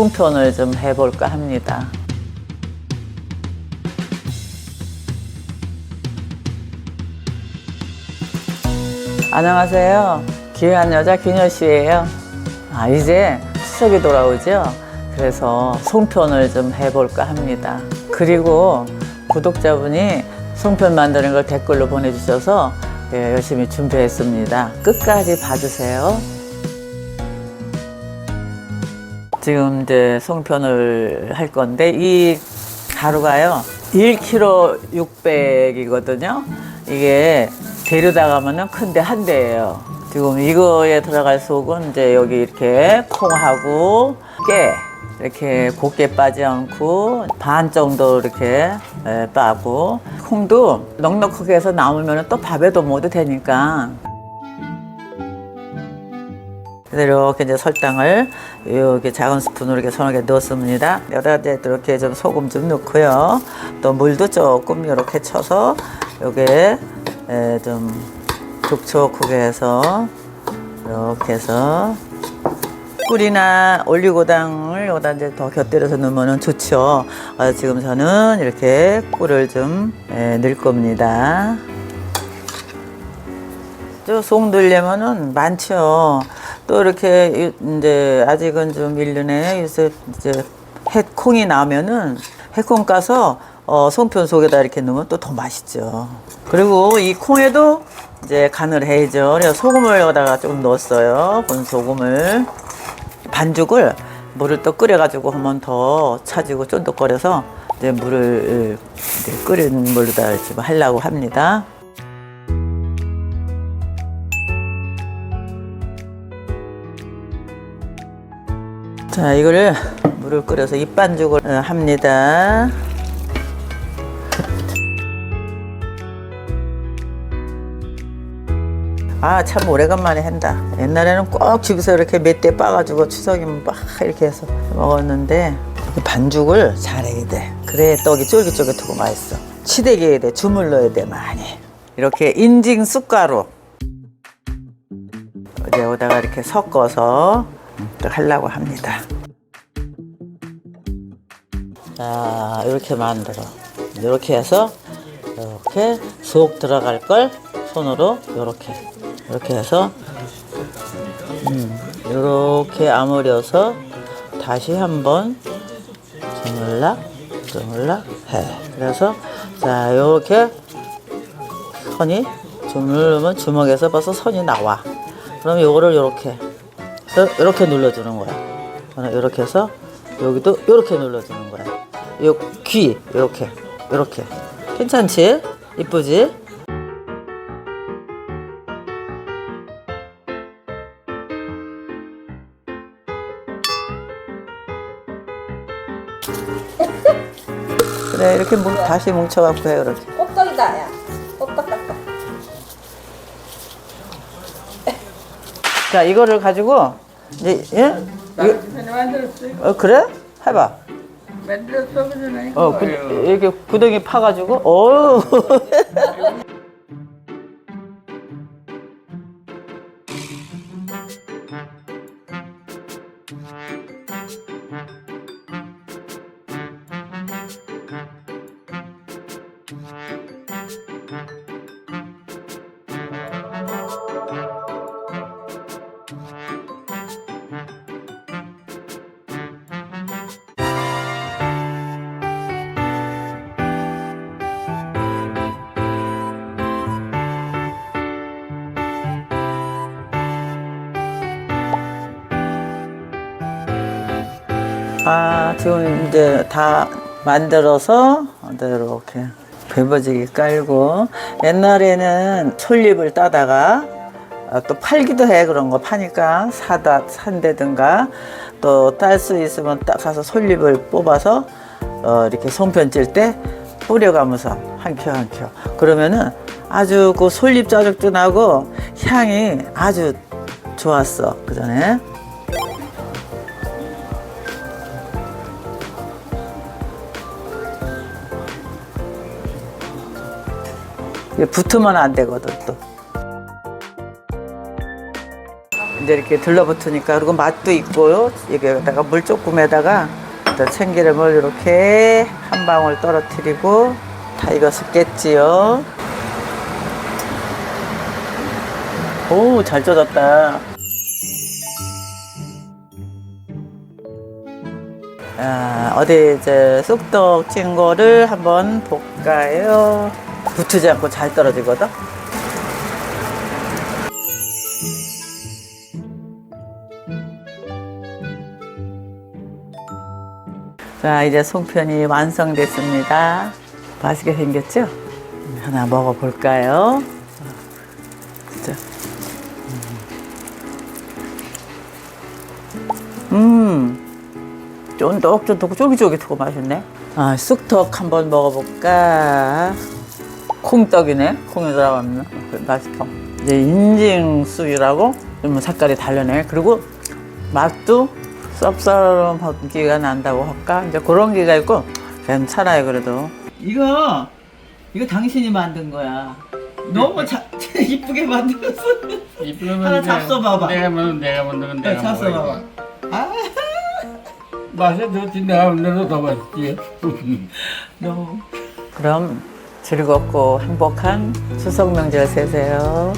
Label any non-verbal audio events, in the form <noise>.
송편을 좀 해볼까 합니다. 안녕하세요. 귀한 여자 기녀 씨예요. 아 이제 추석이 돌아오죠. 그래서 송편을 좀 해볼까 합니다. 그리고 구독자분이 송편 만드는 걸 댓글로 보내주셔서 예, 열심히 준비했습니다. 끝까지 봐주세요. 지금 이제 송편을 할 건데 이 가루가요 1kg 600이거든요. 이게 데려다 가면은 큰데 한 대예요. 지금 이거에 들어갈 속은 이제 여기 이렇게 콩하고 깨 이렇게 곱게 빠지 않고 반 정도 이렇게 에, 빠고 콩도 넉넉하게 해서 남으면 또 밥에도 먹어도 되니까 이렇게 이제 설탕을 이렇게 작은 스푼으로 이렇게 손에 넣습니다. 여기다 이제 이렇게 좀 소금 좀 넣고요. 또 물도 조금 이렇게 쳐서 요게 에, 좀 촉촉하게 해서 이렇게 해서 꿀이나 올리고당을 여기다 이제 더 곁들여서 넣으면 좋죠. 어, 지금 저는 이렇게 꿀을 좀 에, 넣을 겁니다. 속 넣으려면은 많죠. 또 이렇게 이- 이제 아직은 좀 일륜에 요새 이제 햇콩이 나면은 햇콩 까서 어, 송편 속에다 이렇게 넣으면 또 더 맛있죠. 그리고 이 콩에도 이제 간을 해야죠. 그래서 소금을 여기다가 좀 넣었어요. 본 소금을 반죽을 물을 또 끓여가지고 하면 더 차지고 쫀득거려서 이제 물을 이제 끓인 물로다 지금 하려고 합니다. 자, 이거를 물을 끓여서 입반죽을 어, 합니다. 아, 참 오래간만에 한다. 옛날에는 꼭 집에서 이렇게 몇 대 빠가지고 추석이면 막 이렇게 해서 먹었는데 이 반죽을 잘해야 돼. 그래 떡이 쫄깃쫄깃하고 맛있어. 치대기 해야 돼. 주물 넣어야 돼, 많이. 이렇게 인증 쑥가루. 이제 여기다가 이렇게 섞어서 또 하려고 합니다. 자, 이렇게 만들어. 이렇게 해서 이렇게 속 들어갈 걸 손으로 이렇게 이렇게 해서 음, 이렇게 아무려서 다시 한번 주물락 주물락 해. 그래서 자, 이렇게 선이 주물르면 주먹에서 벌써 선이 나와. 그럼 요거를 해서 이렇게 눌러주는 거야. 이렇게 해서 여기도 이렇게 눌러주는 거야. 요 귀 이렇게 이렇게 괜찮지? 이쁘지? 그래 이렇게 뭉- 다시 뭉쳐갖고 해 이렇게. 껍떡이다 야 자 이거를 가지고 이제 예? 이거, 어 그래? 해봐. 만들었어 그러네. 어 구, 이렇게 구덩이 파가지고 어 <laughs> 아, 지금 이제 다 만들어서 이렇게 배버지기 깔고 옛날에는 솔잎을 따다가 아, 또 팔기도 해 그런 거 파니까. 사다 산다든가. 또 딸 수 있으면 딱 가서 솔잎을 뽑아서 어, 이렇게 송편 찔 때 뿌려가면서 한 켜 한 켜. 그러면은 아주 그 솔잎 자죽도 나고 향이 아주 좋았어 그 전에 붙으면 안 되거든 또. 이제 이렇게 들러붙으니까 그리고 맛도 있고요. 여기다가 물 조금에다가 또 참기름을 이렇게 한 방울 떨어뜨리고 다 익었겠지요. 오, 잘 쪄졌다. 아, 어디 이제 쑥떡 찐 거를 한번 볶아요. 붙지 않고 잘 떨어지거든. 자, 이제 송편이 완성됐습니다. 맛있게 생겼죠? 하나 먹어볼까요? 진짜. 음, 쫀득쫀득 쫄깃쫄깃하고 맛있네. 아, 쑥떡 한번 먹어볼까? 콩떡이네. 콩이 들어가면 맛있어. 이제 인증쑥이라고 좀 색깔이 다르네. 그리고 맛도 쌉싸름한 기가 난다고 할까? 이제 그런 기가 있고 괜찮아요 그래도. 이거 이거 당신이 만든 거야. 너무 자, <laughs> 이쁘게 만들었어. 이쁘면 하나 잡숴봐봐. 내가 만든 내가 만든 건 내가 잡숴 봐봐. 먹어야지. 아, 맛이 좋지 내가 만들어도 더 맛있지. <laughs> 너무. 그럼 즐겁고 행복한 추석 명절 되세요.